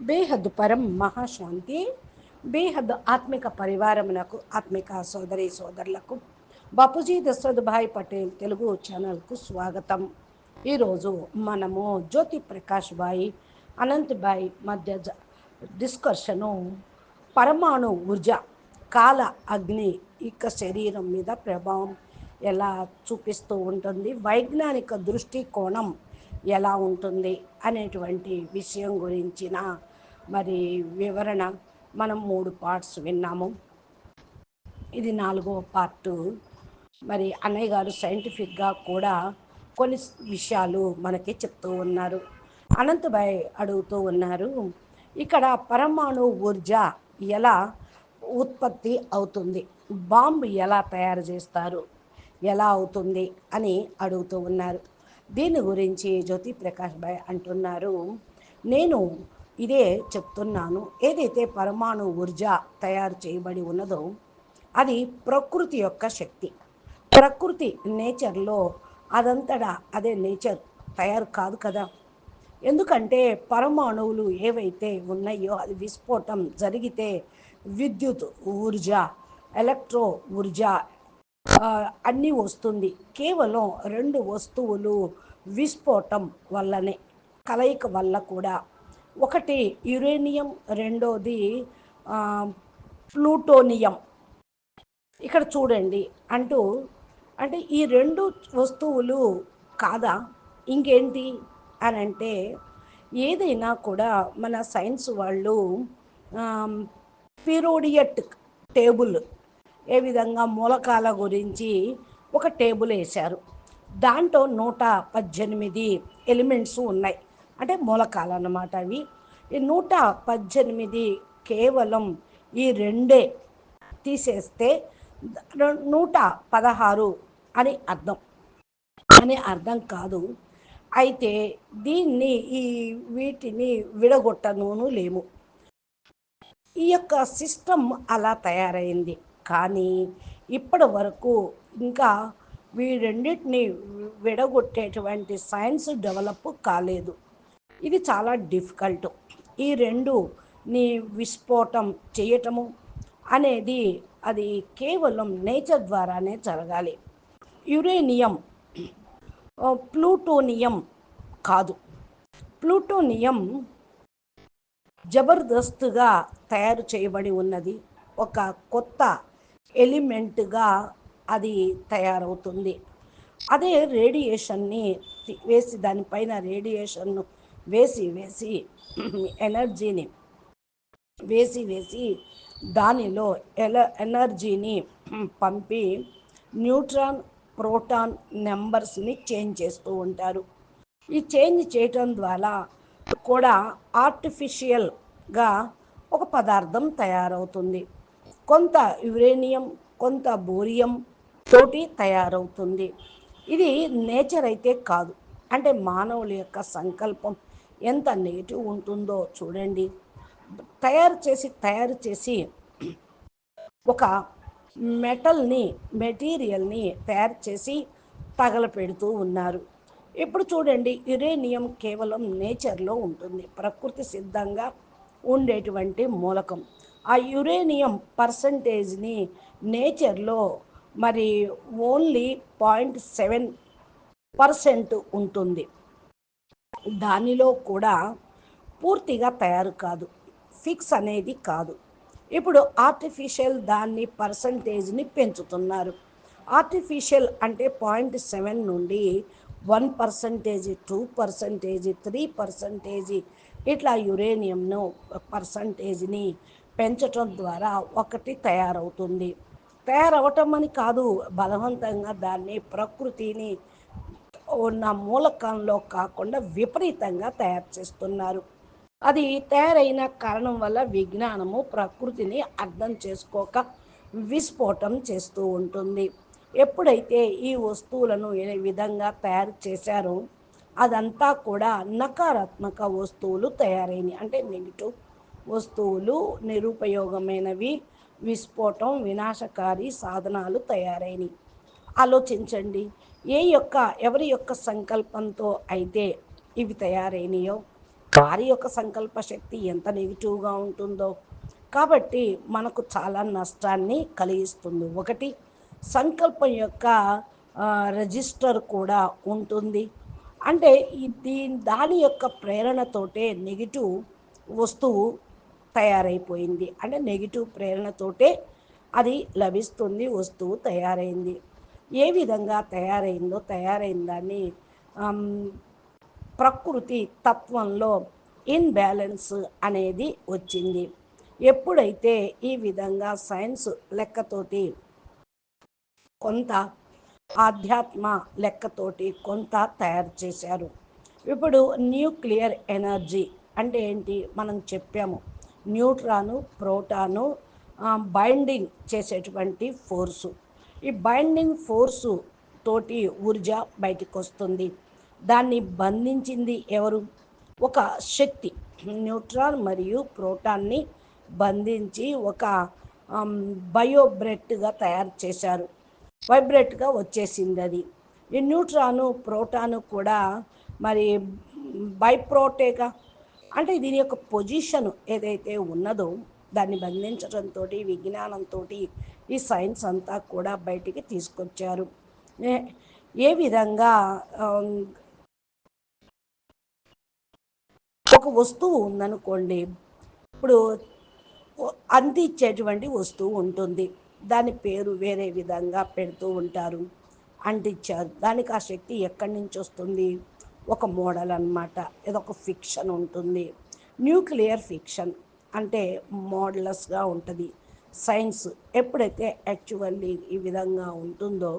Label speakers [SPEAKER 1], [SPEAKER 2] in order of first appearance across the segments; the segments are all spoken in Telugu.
[SPEAKER 1] బేహద్ పరం మహాశాంతి బేహద్ ఆత్మిక పరివారమునకు ఆత్మిక సోదరి సోదరులకు బాపూజీ దశరథభాయ్ పటేల్ తెలుగు ఛానల్కు స్వాగతం. ఈరోజు మనము జ్యోతి ప్రకాష్ భాయ్ అనంత్ భాయ్ మధ్య జ- డిస్కషను పరమాణు ఊర్జ కాల అగ్ని ఇక శరీరం మీద ప్రభావం ఎలా చూపిస్తూ ఉంటుంది వైజ్ఞానిక దృష్టికోణం ఎలా ఉంటుంది అనేటువంటి విషయం గురించిన మరి వివరణ మనం మూడు పార్ట్స్ విన్నాము. ఇది నాలుగో పార్టు మరి అన్నయ్య గారు సైంటిఫిక్గా కూడా కొన్ని విషయాలు మనకి చెప్తూ ఉన్నారు. అనంతభాయ్ అడుగుతూ ఉన్నారు ఇక్కడ పరమాణు ఊర్జ ఎలా ఉత్పత్తి అవుతుంది? బాంబు ఎలా తయారు చేస్తారు? ఎలా అవుతుంది? అని అడుగుతూ ఉన్నారు. దీని గురించి జ్యోతి ప్రకాష్ భాయ్ అంటున్నారు. నేను ఇదే చెప్తున్నాను. ఏదైతే పరమాణు ఊర్జ తయారు చేయబడి ఉన్నదో అది ప్రకృతి యొక్క శక్తి. ప్రకృతి నేచర్లో అదంతటా అదే నేచర్ తయారు కాదు కదా. ఎందుకంటే పరమాణువులు ఏవైతే ఉన్నాయో అది విస్ఫోటం జరిగితే విద్యుత్ ఊర్జ ఎలక్ట్రో ఊర్జ అన్నీ వస్తుంది. కేవలం రెండు వస్తువులు విస్ఫోటం వల్లనే కలయిక వల్ల కూడా ఒకటి యురేనియం రెండోది ప్లూటోనియం. ఇక్కడ చూడండి అంటూ అంటే ఈ రెండు వస్తువులు కాదా? ఇంకేంటి అని అంటే ఏదైనా కూడా మన సైన్స్ వాళ్ళు పీరోడియట్ టేబుల్ ఏ విధంగా మూలకాల గురించి ఒక టేబుల్ వేశారు. దాంట్లో నూట పద్దెనిమిది ఎలిమెంట్స్ ఉన్నాయి. అంటే మూలకాలు అన్నమాట అవి. ఈ నూట పద్దెనిమిది కేవలం ఈ రెండే తీసేస్తే నూట పదహారు అని అర్థం. అని అర్థం కాదు. అయితే దీన్ని ఈ వీటిని విడగొట్టనూను లేము. ఈ యొక్క సిస్టమ్ అలా తయారైంది. కానీ ఇప్పటి వరకు ఇంకా వీరెండింటిని విడగొట్టేటువంటి సైన్స్ డెవలప్ కాలేదు. ఇది చాలా డిఫికల్ట్. ఈ రెండు నీ విస్ఫోటం చేయటము అనేది అది కేవలం నేచర్ ద్వారానే జరగాలి. యురేనియం ప్లూటోనియం కాదు. ప్లూటోనియం జబర్దస్తుగా తయారు చేయబడి ఉన్నది. ఒక కొత్త ఎలిమెంట్గా అది తయారవుతుంది. అదే రేడియేషన్ని వేసి దానిపైన రేడియేషన్ను వేసి వేసి ఎనర్జీని వేసి వేసి దానిలో ఎల ఎనర్జీని పంపి న్యూట్రాన్ ప్రోటాన్ నెంబర్స్ని చేంజ్ చేస్తూ ఉంటారు. ఈ చేంజ్ చేయటం ద్వారా కూడా ఆర్టిఫిషియల్గా ఒక పదార్థం తయారవుతుంది. కొంత యురేనియం కొంత బోరియం తోటి తయారవుతుంది. ఇది నేచర్ అయితే కాదు. అంటే మానవుల యొక్క సంకల్పం. ఎంత నెగిటివ్ ఉంటుందో చూడండి. తయారు చేసి తయారు చేసి ఒక మెటల్ని మెటీరియల్ని తయారు చేసి తగలపెడుతూ ఉన్నారు. ఇప్పుడు చూడండి యురేనియం కేవలం నేచర్లో ఉంటుంది. ప్రకృతి సిద్ధంగా ఉండేటువంటి మూలకం. ఆ యురేనియం పర్సంటేజ్ని నేచర్లో మరి ఓన్లీ పాయింట్ సెవెన్ పర్సెంట్ ఉంటుంది. దానిలో కూడా పూర్తిగా తయారు కాదు. ఫిక్స్ అనేది కాదు. ఇప్పుడు ఆర్టిఫిషియల్ దాన్ని పర్సంటేజ్ని పెంచుతున్నారు. ఆర్టిఫిషియల్ అంటే పాయింట్ సెవెన్ నుండి one percentage two percentage three percentage ఇట్లా యురేనియంను పర్సంటేజ్ని పెంచటం ద్వారా ఒకటి తయారవుతుంది. తయారవటం అని కాదు బలవంతంగా దాన్ని ప్రకృతిని ఉన్న మూలకంలో కాకుండా విపరీతంగా తయారు చేస్తున్నారు. అది తయారైన కారణం వల్ల విజ్ఞానము ప్రకృతిని అర్థం చేసుకోక విస్ఫోటం చేస్తూ ఉంటుంది. ఎప్పుడైతే ఈ వస్తువులను ఏ విధంగా తయారు చేశారో అదంతా కూడా నకారాత్మక వస్తువులు తయారైనవి. అంటే నెగిటివ్ వస్తువులు నిరుపయోగమైనవి విస్ఫోటం వినాశకారి సాధనాలు తయారైనవి. ఆలోచించండి. ఏ యొక్క ఎవరి యొక్క సంకల్పంతో అయితే ఇవి తయారైనయో వారి యొక్క సంకల్ప శక్తి ఎంత నెగిటివ్గా ఉంటుందో. కాబట్టి మనకు చాలా నష్టాన్ని కలిగిస్తుంది. ఒకటి సంకల్పం యొక్క రిజిస్టర్ కూడా ఉంటుంది. అంటే ఈ దీని దాని యొక్క ప్రేరణతోటే నెగిటివ్ వస్తువు తయారైపోయింది. అంటే నెగిటివ్ ప్రేరణతోటే అది లభిస్తుంది వస్తువు తయారైంది. ఏ విధంగా తయారైందో తయారైన దాన్ని ప్రకృతి తత్వంలో ఇన్బ్యాలెన్స్ అనేది వచ్చింది. ఎప్పుడైతే ఈ విధంగా సైన్స్ లెక్కతోటి కొంత ఆధ్యాత్మ లెక్కతోటి కొంత తయారు చేశారు. ఇప్పుడు న్యూక్లియర్ ఎనర్జీ అంటే ఏంటి మనం చెప్పాము. న్యూట్రాను ప్రోటాను బైండింగ్ చేసేటువంటి ఫోర్సు. ఈ బైండింగ్ ఫోర్సు తోటి ఊర్జ బయటికి వస్తుంది దాన్ని బంధించింది ఎవరు? ఒక శక్తి న్యూట్రాన్ మరియు ప్రోటాన్ని బంధించి ఒక బయోబ్రెట్గా తయారు చేశారు. వైబ్రేట్గా వచ్చేసింది అది. ఈ న్యూట్రాను ప్రోటాను కూడా మరి బైప్రోటేగా అంటే దీని యొక్క పొజిషన్ ఏదైతే ఉన్నదో దాన్ని బంధించడంతో విజ్ఞానంతో ఈ సైన్స్ అంతా కూడా బయటికి తీసుకొచ్చారు. ఏ విధంగా ఒక వస్తువు ఉందనుకోండి ఇప్పుడు అందించేటువంటి వస్తువు ఉంటుంది. దాని పేరు వేరే విధంగా పెడుతూ ఉంటారు. అంటించారు. దానికి ఆ శక్తి ఎక్కడి నుంచి వస్తుంది? ఒక మోడల్ అనమాట ఒక ఫిక్షన్ ఉంటుంది. Nuclear fission. అంటే మోడలస్గా ఉంటుంది. సైన్స్ ఎప్పుడైతే యాక్చువల్లీ ఈ విధంగా ఉంటుందో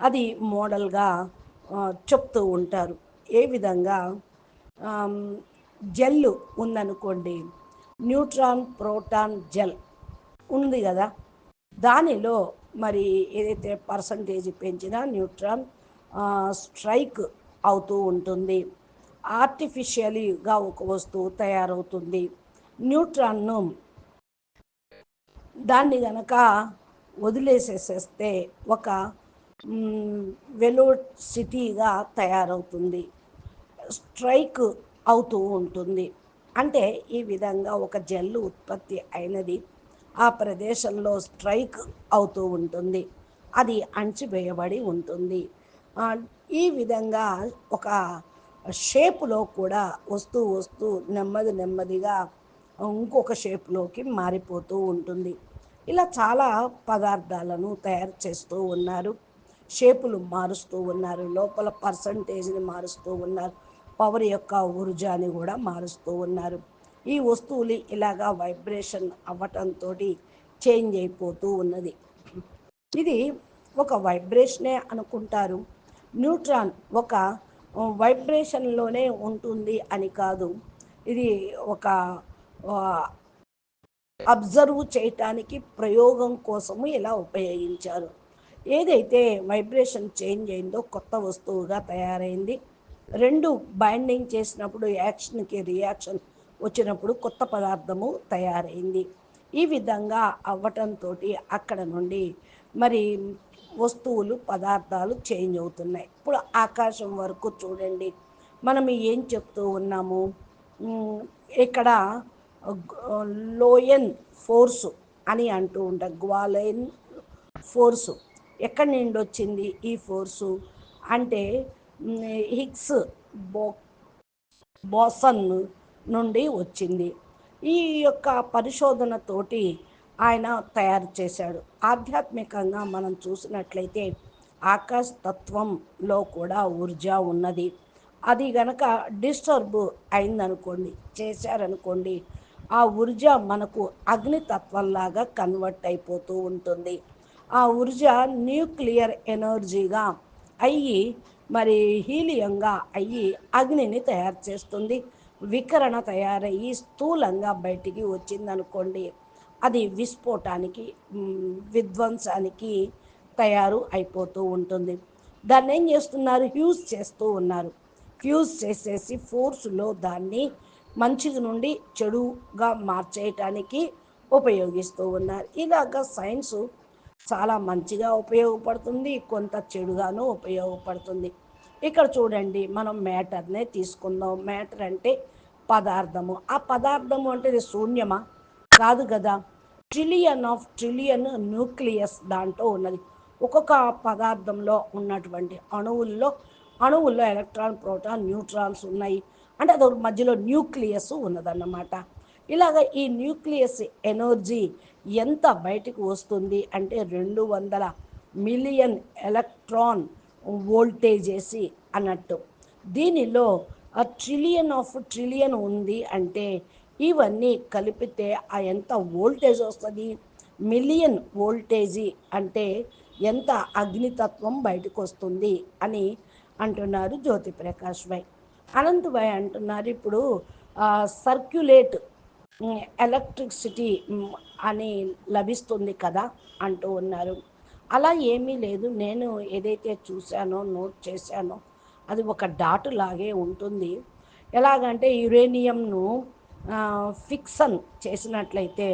[SPEAKER 1] అది మోడల్గా చెప్తూ ఉంటారు. ఏ విధంగా? జెల్ ఉందనుకోండి న్యూట్రాన్ ప్రోటాన్ జెల్ ఉంది కదా? దానిలో మరి ఏదైతే పర్సంటేజ్ పెంచినా న్యూట్రాన్ స్ట్రైక్ అవుతూ ఉంటుంది. ఆర్టిఫిషియలీగా ఒక వస్తువు తయారవుతుంది. న్యూట్రాన్ను దాన్ని గనక వదిలేసేసేస్తే ఒక వెలోసిటీగా తయారవుతుంది. స్ట్రైక్ అవుతూ ఉంటుంది. అంటే ఈ విధంగా ఒక జల్లు ఉత్పత్తి అయినది. ఆ ప్రదేశంలో స్ట్రైక్ అవుతూ ఉంటుంది. అది అణచివేయబడి ఉంటుంది. ఈ విధంగా ఒక షేపులో కూడా వస్తూ వస్తూ నెమ్మది నెమ్మదిగా ఇంకొక షేప్లోకి మారిపోతూ ఉంటుంది. ఇలా చాలా పదార్థాలను తయారు చేస్తూ ఉన్నారు. షేపులు మారుస్తూ ఉన్నారు. లోపల పర్సంటేజ్ని మారుస్తూ ఉన్నారు. పవర్ యొక్క ఊర్జాని కూడా మారుస్తూ ఉన్నారు. ఈ వస్తువులు ఇలాగా వైబ్రేషన్ అవ్వటంతో చేంజ్ అయిపోతూ ఉన్నది. ఇది ఒక వైబ్రేషనే అనుకుంటారు. న్యూట్రాన్ ఒక వైబ్రేషన్లోనే ఉంటుంది అని కాదు. ఇది ఒక అబ్జర్వ్ చేయటానికి ప్రయోగం కోసము ఇలా ఉపయోగించారు. ఏదైతే వైబ్రేషన్ చేంజ్ అయిందో కొత్త వస్తువుగా తయారైంది. రెండు బైండింగ్ చేసినప్పుడు యాక్షన్కి రియాక్షన్ వచ్చినప్పుడు కొత్త పదార్థము తయారైంది. ఈ విధంగా అవ్వటంతో అక్కడ నుండి మరి వస్తువులు పదార్థాలు చేంజ్ అవుతున్నాయి. ఇప్పుడు ఆకాశం వరకు చూడండి. మనం ఏం చెప్తూ ఉన్నాము? ఇక్కడ లోయన్ ఫోర్సు అని అంటూ ఉంటారు గ్వాలయన్ ఫోర్సు. ఎక్కడి నుండి వచ్చింది ఈ ఫోర్సు? అంటే హిగ్స్ బో బోసన్ నుండి వచ్చింది. ఈ యొక్క పరిశోధనతోటి ఆయన తయారు చేశాడు. ఆధ్యాత్మికంగా మనం చూసినట్లయితే ఆకాశ తత్వంలో కూడా ఊర్జా ఉన్నది. అది గనక డిస్టర్బ్ అయిందనుకోండి చేశారనుకోండి ఆ ఊర్జ మనకు అగ్నితత్వంలాగా కన్వర్ట్ అయిపోతూ ఉంటుంది. ఆ ఊర్జ న్యూక్లియర్ ఎనర్జీగా అయ్యి మరి హీలియంగా అయ్యి అగ్నిని తయారు చేస్తుంది. వికరణ తయారయ్యి స్థూలంగా బయటికి వచ్చిందనుకోండి అది విస్ఫోటానికి విధ్వంసానికి తయారు అయిపోతూ ఉంటుంది. దాన్ని ఏం చేస్తున్నారు? హ్యూజ్ చేస్తూ ఉన్నారు. ఫ్యూజ్ చేసేసి ఫోర్స్లో దాన్ని మంచి నుండి చెడుగా మార్చేయటానికి ఉపయోగిస్తూ ఉన్నారు. ఇలాగ సైన్స్ చాలా మంచిగా ఉపయోగపడుతుంది కొంత చెడుగాను ఉపయోగపడుతుంది. ఇక్కడ చూడండి మనం మ్యాటర్నే తీసుకుందాం. మ్యాటర్ అంటే పదార్థము. ఆ పదార్థము అంటే ఇది శూన్యమా? కాదు కదా. ట్రిలియన్ ఆఫ్ ట్రిలియన్ న్యూక్లియస్ దాంట్లో ఉన్నది. ఒక్కొక్క పదార్థంలో ఉన్నటువంటి అణువుల్లో అణువుల్లో ఎలక్ట్రాన్ ప్రోటాన్ న్యూట్రాన్స్ ఉన్నాయి. అంటే అది మధ్యలో న్యూక్లియస్ ఉన్నదన్నమాట. ఇలాగ ఈ న్యూక్లియస్ ఎనర్జీ ఎంత బయటకు వస్తుంది అంటే రెండు వందల మిలియన్ ఎలక్ట్రాన్ వోల్టేజేసి అన్నట్టు. దీనిలో ఆ ట్రిలియన్ ఆఫ్ ట్రిలియన్ ఉంది అంటే ఇవన్నీ కలిపితే ఆ ఎంత వోల్టేజ్ వస్తుంది? మిలియన్ వోల్టేజీ అంటే ఎంత అగ్నితత్వం బయటకు వస్తుంది అని అంటున్నారు జ్యోతి ప్రకాష్ భాయ్ అనంత్ భాయ్ అంటున్నారు. ఇప్పుడు సర్క్యులేట్ ఎలక్ట్రిసిటీ అని లభిస్తుంది కదా అంటూ ఉన్నారు. అలా ఏమీ లేదు. నేను ఏదైతే చూశానో నోట్ చేశానో అది ఒక డాట్ లాగే ఉంటుంది. ఎలాగంటే యురేనియంను ఫిక్సన్ చేసినట్లయితే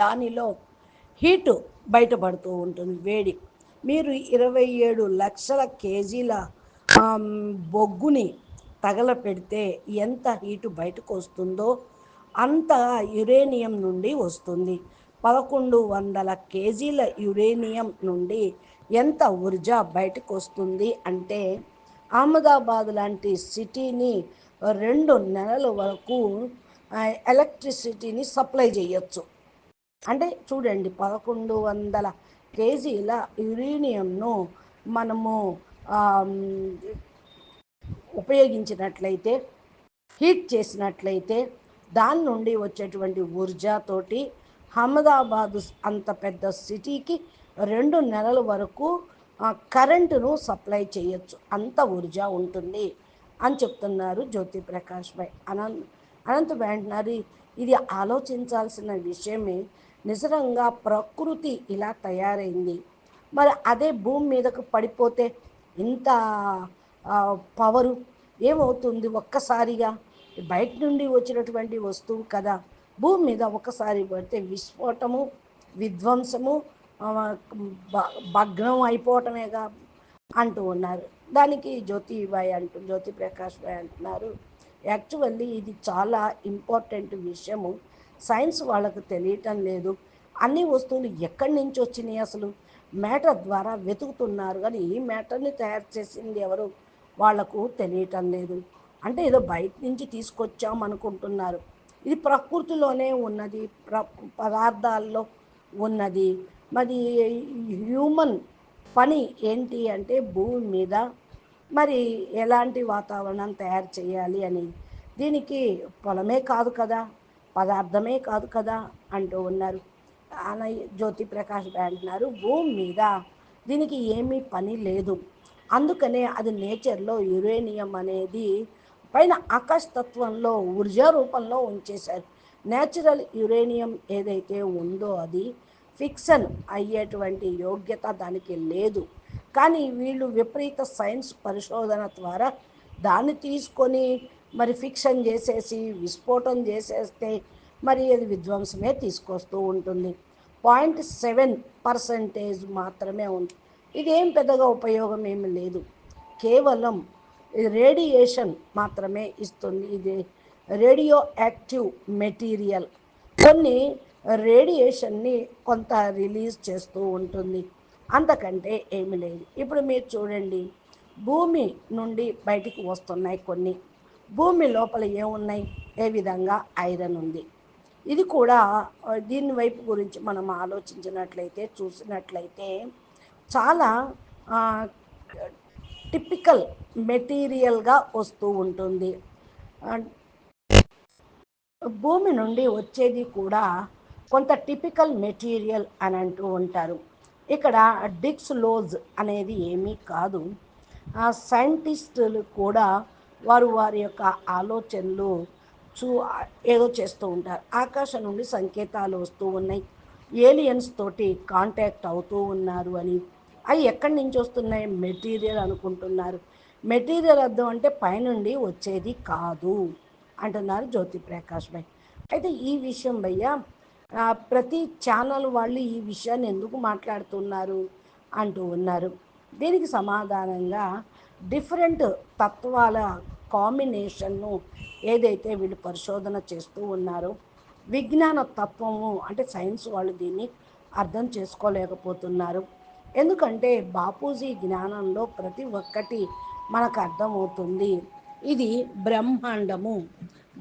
[SPEAKER 1] దానిలో హీటు బయటపడుతూ ఉంటుంది వేడి. మీరు ఇరవై ఏడు లక్షల కేజీల బొగ్గుని తగలపెడితే ఎంత హీటు బయటకు వస్తుందో అంత యురేనియం నుండి వస్తుంది. పదకొండు వందల కేజీల యురేనియం నుండి ఎంత ఊర్జా బయటకు వస్తుంది అంటే అహ్మదాబాద్ లాంటి సిటీని రెండు నెలల వరకు ఎలక్ట్రిసిటీని సప్లై చేయొచ్చు. అంటే చూడండి పదకొండు వందల కేజీల యురేనియంను మనము ఉపయోగించినట్లయితే హీట్ చేసినట్లయితే దాని నుండి వచ్చేటువంటి ఊర్జాతోటి అహ్మదాబాద్ అంత పెద్ద సిటీకి రెండు నెలల వరకు కరెంటును సప్లై చేయొచ్చు. అంత ఊర్జా ఉంటుంది అని చెప్తున్నారు జ్యోతి ప్రకాష్ భాయ్ అనంత్ అనంత భాయ్ ఇది ఆలోచించాల్సిన విషయమే. నిజంగా ప్రకృతి ఇలా తయారైంది. మరి అదే భూమి మీదకు పడిపోతే ఇంత పవరు ఏమవుతుంది ఒక్కసారిగా? బయట నుండి వచ్చినటువంటి వస్తువు కదా భూమి మీద ఒకసారి పడితే విస్ఫోటము విధ్వంసము భగ్నం అయిపోవటమేగా అంటూ ఉన్నారు. దానికి జ్యోతిబాయ్ అంటూ జ్యోతి ప్రకాష్ బాయ్ అంటున్నారు. యాక్చువల్లీ ఇది చాలా ఇంపార్టెంట్ విషయము. సైన్స్ వాళ్ళకు తెలియటం లేదు. అన్ని వస్తువులు ఎక్కడి నుంచి వచ్చినాయి అసలు? మ్యాటర్ ద్వారా వెతుకుతున్నారు కానీ ఈ మ్యాటర్ని తయారు చేసింది ఎవరు? వాళ్ళకు తెలియటం లేదు. అంటే ఏదో బయట నుంచి తీసుకొచ్చాం అనుకుంటున్నారు ఇది ప్రకృతిలోనే ఉన్నది ప్ర పదార్థాల్లో ఉన్నది. మరి హ్యూమన్ పని ఏంటి అంటే భూమి మీద మరి ఎలాంటి వాతావరణం తయారు చేయాలి అని. దీనికి పొలమే కాదు కదా పదార్థమే కాదు కదా అంటూ ఉన్నారు. అలా జ్యోతి ప్రకాష్ అంటున్నారు భూమి మీద దీనికి ఏమీ పని లేదు. అందుకనే అది నేచర్లో యురేనియం అనేది పైన ఆకాశతత్వంలో ఊర్జా రూపంలో ఉంచేశారు. నేచురల్ యురేనియం ఏదైతే ఉందో అది ఫిక్షన్ అయ్యేటువంటి యోగ్యత దానికి లేదు. కానీ వీళ్ళు విపరీత సైన్స్ పరిశోధన ద్వారా దాన్ని తీసుకొని మరి ఫిక్షన్ చేసేసి విస్ఫోటం చేసేస్తే మరి అది విధ్వంసమే తీసుకొస్తూ ఉంటుంది. పాయింట్ సెవెన్ పర్సంటేజ్ మాత్రమే ఉంది. ఇదేం పెద్దగా ఉపయోగం ఏమి లేదు. కేవలం రేడియేషన్ మాత్రమే ఇస్తుంది. ఇది రేడియో యాక్టివ్ మెటీరియల్. కొన్ని రేడియేషన్ని కొంత రిలీజ్ చేస్తూ ఉంటుంది. అంతకంటే ఏమి లేదు. ఇప్పుడు మీరు చూడండి. భూమి నుండి బయటికి వస్తున్నాయి కొన్ని. భూమి లోపల ఏమున్నాయి? ఏ విధంగా ఐరన్ ఉంది? ఇది కూడా దీని వైపు గురించి మనం ఆలోచించినట్లయితే చూసినట్లయితే చాలా టిపికల్ మెటీరియల్గా వస్తూ ఉంటుంది. భూమి నుండి వచ్చేది కూడా కొంత టిపికల్ మెటీరియల్ అని అంటూ ఉంటారు. ఇక్కడ డిక్స్ లోజ్ అనేది ఏమీ కాదు. సైంటిస్టులు కూడా వారు వారి యొక్క ఆలోచనలు చూ ఏదో చేస్తూ ఉంటారు. ఆకాశం నుండి సంకేతాలు వస్తూ ఉన్నాయి. ఏలియన్స్ తోటి కాంటాక్ట్ అవుతూ ఉన్నారు అని. అవి ఎక్కడి నుంచి వస్తున్నాయి? మెటీరియల్ అనుకుంటున్నారు. మెటీరియల్ అర్థం అంటే పైనుండి వచ్చేది కాదు అంటున్నారు జ్యోతి ప్రకాష్ భాయ్ అయితే ఈ విషయం భయ్య ప్రతి ఛానల్ వాళ్ళు ఈ విషయాన్ని ఎందుకు మాట్లాడుతున్నారు అంటూ ఉన్నారు. దీనికి సమాధానంగా డిఫరెంట్ తత్వాల కాంబినేషన్ను ఏదైతే వీళ్ళు పరిశోధన చేస్తూ ఉన్నారో విజ్ఞాన తత్వము అంటే సైన్స్ వాళ్ళు దీన్ని అర్థం చేసుకోలేకపోతున్నారు. ఎందుకంటే బాపూజీ జ్ఞానంలో ప్రతి ఒక్కటి మనకు అర్థమవుతుంది. ఇది బ్రహ్మాండము.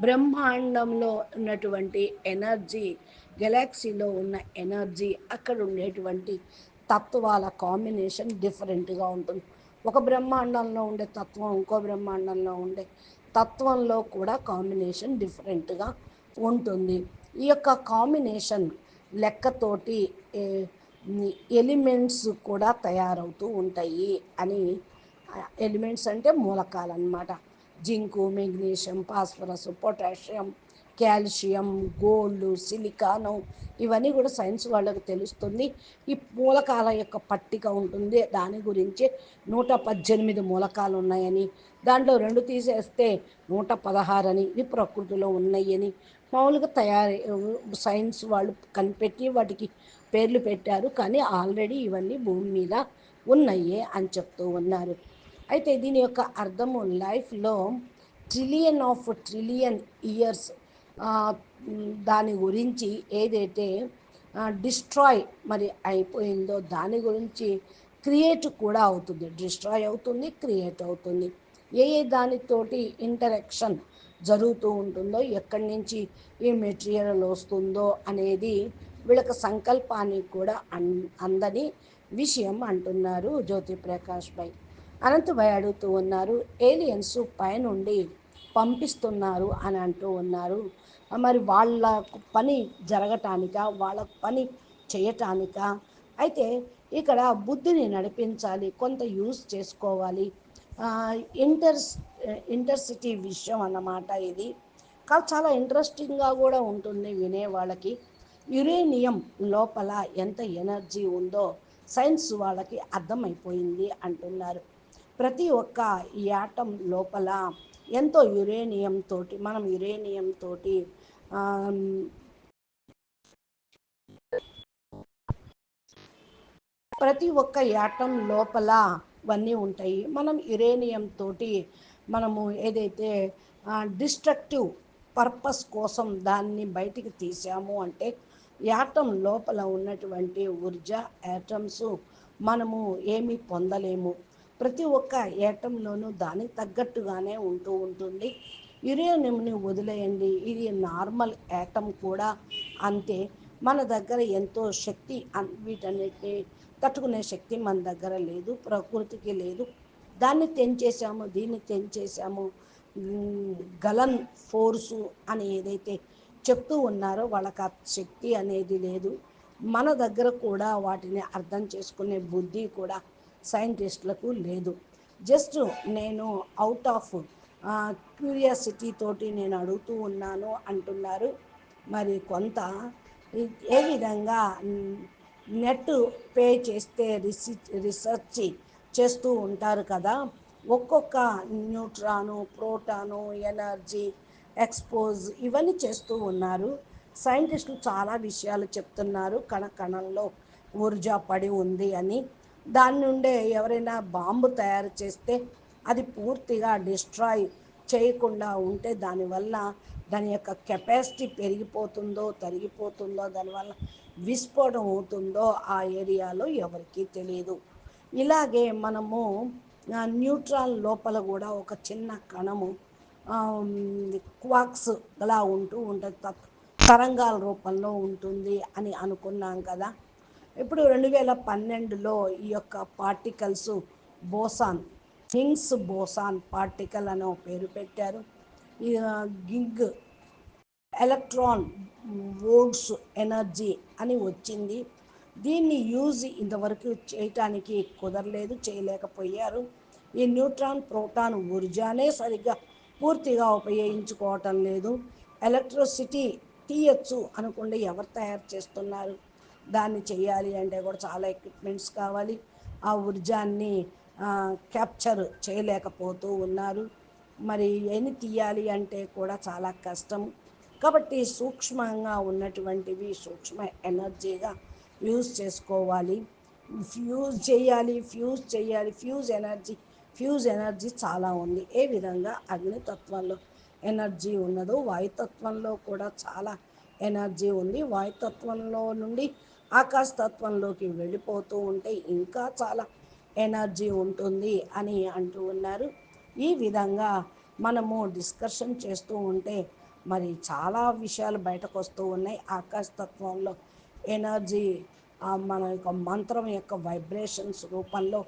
[SPEAKER 1] బ్రహ్మాండంలో ఉన్నటువంటి ఎనర్జీ గెలాక్సీలో ఉన్న ఎనర్జీ అక్కడ ఉండేటువంటి తత్వాల కాంబినేషన్ డిఫరెంట్గా ఉంటుంది. ఒక బ్రహ్మాండంలో ఉండే తత్వం ఇంకో బ్రహ్మాండంలో ఉండే తత్వంలో కూడా కాంబినేషన్ డిఫరెంట్గా ఉంటుంది. ఈ యొక్క కాంబినేషన్ లెక్కతోటి ఎలిమెంట్స్ కూడా తయారవుతూ ఉంటాయి అని ఎలిమెంట్స్ అంటే మూలకాలు అన్నమాట zinc magnesium phosphorus potassium calcium gold silicon ఇవన్నీ కూడా సైన్స్ వాళ్ళకి తెలుస్తుంది. ఈ మూలకాల యొక్క పట్టిక ఉంటుంది. దాని గురించి నూట పద్దెనిమిది మూలకాలు ఉన్నాయని దాంట్లో రెండు తీసేస్తే నూట పదహారు అని ఇవి ప్రకృతిలో ఉన్నాయని మామూలుగా తయారీ సైన్స్ వాళ్ళు కనిపెట్టి వాటికి పేర్లు పెట్టారు. కానీ ఆల్రెడీ ఇవన్నీ భూమి మీద ఉన్నాయే అని చెప్తూ ఉన్నారు. అయితే దీని యొక్క అర్థము లైఫ్లో ట్రిలియన్ ఆఫ్ ట్రిలియన్ ఇయర్స్ దాని గురించి ఏదైతే డిస్ట్రాయ్ మరి అయిపోయిందో దాని గురించి క్రియేట్ కూడా అవుతుంది. డిస్ట్రాయ్ అవుతుంది క్రియేట్ అవుతుంది. ఏ ఏ దానితోటి ఇంటరాక్షన్ జరుగుతూ ఉంటుందో ఎక్కడి నుంచి ఈ మెటీరియల్ వస్తుందో అనేది వీళ్ళకి సంకల్పానికి కూడా అన్ అందని విషయం అంటున్నారు జ్యోతి ప్రకాష్ భాయ్ అనంతభాయ్ అడుగుతూ ఉన్నారు ఏలియన్స్ పైనుండి పంపిస్తున్నారు అని అంటూ ఉన్నారు. మరి వాళ్ళ పని జరగటానిక వాళ్ళ పని చేయటానిక? అయితే ఇక్కడ బుద్ధిని నడిపించాలి కొంత యూస్ చేసుకోవాలి. ఇంటర్ ఇంటర్సిటీ విషయం అన్నమాట ఇది. కానీ చాలా ఇంట్రెస్టింగ్గా కూడా ఉంటుంది వినే వాళ్ళకి. యురేనియం లోపల ఎంత ఎనర్జీ ఉందో సైన్స్ వాళ్ళకి అర్థమైపోయింది అంటున్నారు. ప్రతి ఒక్క యాటం లోపల ఎంతో యురేనియం తోటి మనం యురేనియం తోటి ప్రతి ఒక్క యాటం లోపల ఇవన్నీ ఉంటాయి. మనం యురేనియం తోటి మనము ఏదైతే డిస్ట్రక్టివ్ పర్పస్ కోసం దాన్ని బయటికి తీసాము అంటే యాటం లోపల ఉన్నటువంటి ఊర్జ యాటమ్స్ మనము ఏమీ పొందలేము. ప్రతి ఒక్క ఏటంలోనూ దానికి తగ్గట్టుగానే ఉంటూ ఉంటుంది. యురేనియంని వదిలేయండి. ఇది నార్మల్ ఏటం కూడా అంతే. మన దగ్గర ఎంతో శక్తి వీటన్నిటిని తట్టుకునే శక్తి మన దగ్గర లేదు. ప్రకృతికి లేదు. దాన్ని తెంచేసాము దీన్ని తెంచేసాము గలన్ ఫోర్సు అని ఏదైతే చెప్తూ ఉన్నారో వాళ్ళకి ఆ శక్తి అనేది లేదు. మన దగ్గర కూడా వాటిని అర్థం చేసుకునే బుద్ధి కూడా సైంటిస్టులకు లేదు. జస్ట్ నేను అవుట్ ఆఫ్ క్యూరియాసిటీ తోటి నేను అడుగుతూ ఉన్నాను అంటున్నారు. మరి కొంత ఏ విధంగా నెట్ పే చేస్తే రీసెర్చ్ రీసెర్చ్ చేస్తూ ఉంటారు కదా ఒక్కొక్క న్యూట్రాను ప్రోటాను ఎనర్జీ ఎక్స్పోజ్ ఇవన్నీ చేస్తూ ఉన్నారు. సైంటిస్టులు చాలా విషయాలు చెప్తున్నారు. కణ కణంలో ఊర్జా పడి ఉంది అని. దాని నుండే ఎవరైనా బాంబు తయారు చేస్తే అది పూర్తిగా డిస్ట్రాయ్ చేయకుండా ఉంటే దానివల్ల దాని యొక్క కెపాసిటీ పెరిగిపోతుందో తరిగిపోతుందో దానివల్ల విస్ఫోటం అవుతుందో ఆ ఏరియాలో ఎవరికీ తెలియదు ఇలాగే మనము న్యూట్రాన్ లోపల కూడా ఒక చిన్న కణము క్వాక్స్ అలా ఉంటూ ఉంటుంది. తరంగాల రూపంలో ఉంటుంది అని అనుకున్నాం కదా. ఇప్పుడు రెండు వేల పన్నెండులో ఈ యొక్క particles boson Higgs boson particle అని పేరు పెట్టారు. గిగ్ ఎలక్ట్రాన్ వోల్ట్స్ ఎనర్జీ అని వచ్చింది. దీన్ని యూజ్ ఇంతవరకు చేయటానికి కుదరలేదు చేయలేకపోయారు. ఈ న్యూట్రాన్ ప్రోటాన్ ఊర్జానే సరిగ్గా పూర్తిగా ఉపయోగించుకోవటం లేదు. ఎలక్ట్రిసిటీ తీయచ్చు అనుకుంటే ఎవరు తయారు చేస్తున్నారు? దాన్ని చేయాలి అంటే కూడా చాలా ఎక్విప్మెంట్స్ కావాలి. ఆ ఊర్జాన్ని క్యాప్చర్ చేయలేకపోతూ ఉన్నారు. మరి ఎన్ని తీయాలి అంటే కూడా చాలా కష్టం. కాబట్టి సూక్ష్మంగా ఉన్నటువంటివి సూక్ష్మ ఎనర్జీగా యూజ్ చేసుకోవాలి. ఫ్యూజ్ చేయాలి ఫ్యూజ్ చేయాలి ఫ్యూజ్ ఎనర్జీ ఫ్యూజ్ ఎనర్జీ చాలా ఉంది. ఏ విధంగా? అగ్నితత్వంలో ఎనర్జీ ఉన్నదో వాయుతత్వంలో కూడా చాలా ఎనర్జీ ఉంది. వాయుతత్వంలో నుండి ఆకాశతత్వంలోకి వెళ్ళిపోతూ ఉంటే ఇంకా చాలా ఎనర్జీ ఉంటుంది అని అంటూ ఉన్నారు. ఈ విధంగా మనము డిస్కషన్ చేస్తూ ఉంటే మరి చాలా విషయాలు బయటకు వస్తూ ఉన్నాయి. ఆకాశతత్వంలో ఎనర్జీ మన యొక్క మంత్రం యొక్క వైబ్రేషన్స్ రూపంలో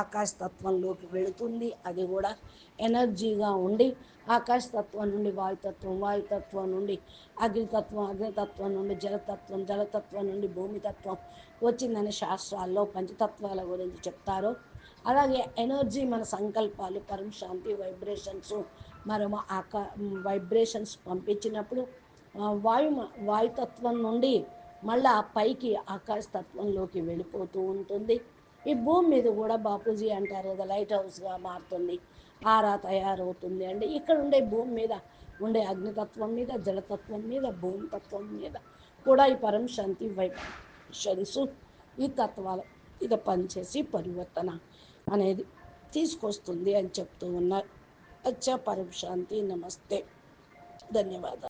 [SPEAKER 1] ఆకాశతత్వంలోకి వెళుతుంది. అది కూడా ఎనర్జీగా ఉండి ఆకాశతత్వం నుండి వాయుతత్వం వాయుతత్వం నుండి అగ్నితత్వం అగ్నితత్వం నుండి జలతత్వం జలతత్వం నుండి భూమితత్వం వచ్చిందని శాస్త్రాల్లో పంచతత్వాల గురించి చెప్తారు. అలాగే ఎనర్జీ మన సంకల్పాలు పరం శాంతి వైబ్రేషన్స్ మనము ఆకా వైబ్రేషన్స్ పంపించినప్పుడు వాయు వాయుతత్వం నుండి మళ్ళా పైకి ఆకాశతత్వంలోకి వెళ్ళిపోతూ ఉంటుంది. ఈ భూమి మీద కూడా బాపూజీ అంటారు కదా లైట్ హౌస్గా మారుతుంది ఆరా తయారవుతుంది అంటే ఇక్కడ ఉండే భూమి మీద ఉండే అగ్నితత్వం మీద జలతత్వం మీద భూమి తత్వం మీద కూడా ఈ పరం శాంతి వైబ్రేషన్స్ ఈ తత్వాల మీద పనిచేసి పరివర్తన అనేది తీసుకొస్తుంది అని చెప్తూ ఉన్నారు. అచ్చా పరం శాంతి నమస్తే. ధన్యవాదాలు.